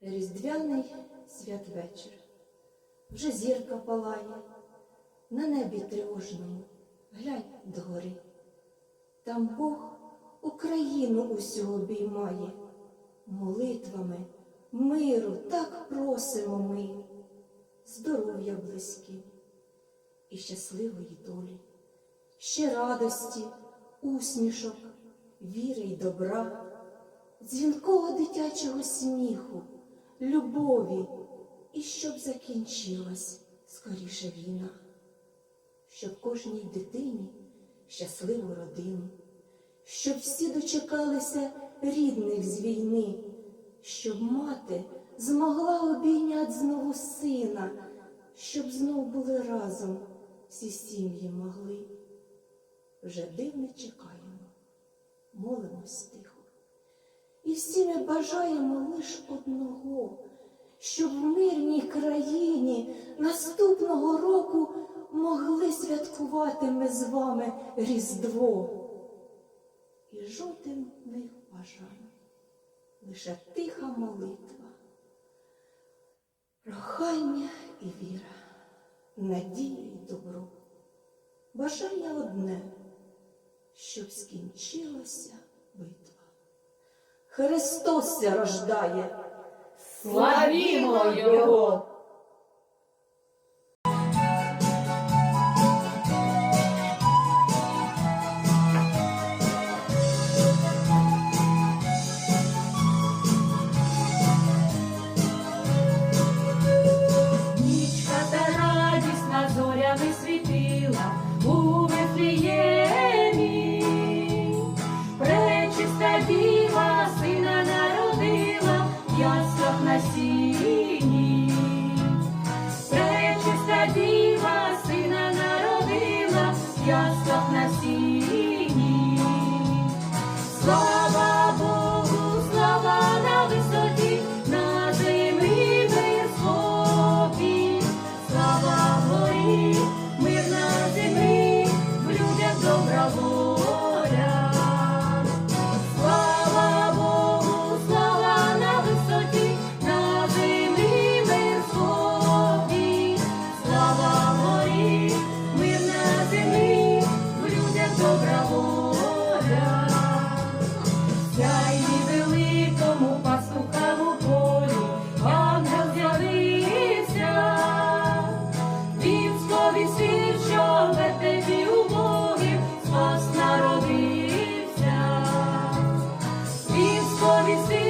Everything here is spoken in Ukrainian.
Різдвяний святвечір. Вже зірка палає, на небі тривожному, глянь догори. Там Бог Україну усю обіймає, молитвами, миру так просимо ми, здоров'я близькі і щасливої долі, ще радості, усмішок, віри й добра, дзвінкого дитячого сміху, любові, і щоб закінчилась скоріше війна, щоб кожній дитині щасливу родину, щоб всі дочекалися рідних з війни, щоб мати змогла обійняти знову сина, щоб знов були разом всі сім'ї могли. Вже дивне чекаємо, молимось тихо. І всі ми бажаємо лиш одного, щоб в мирній країні наступного року могли святкувати ми з вами Різдво. І жоден них бажань, лише тиха молитва, прохання і віра, надія і добро. Бажання одне, щоб скінчилася битва. Христос ся рождає. Славімо Його! Нічка пречиста діва, сина народила, яслах на сіні, слава Богу, слава на висоті, на землі мир спокій, слава горі, мир на землі, в людях добра. він світ, що тобі у Богів з вас народився, він.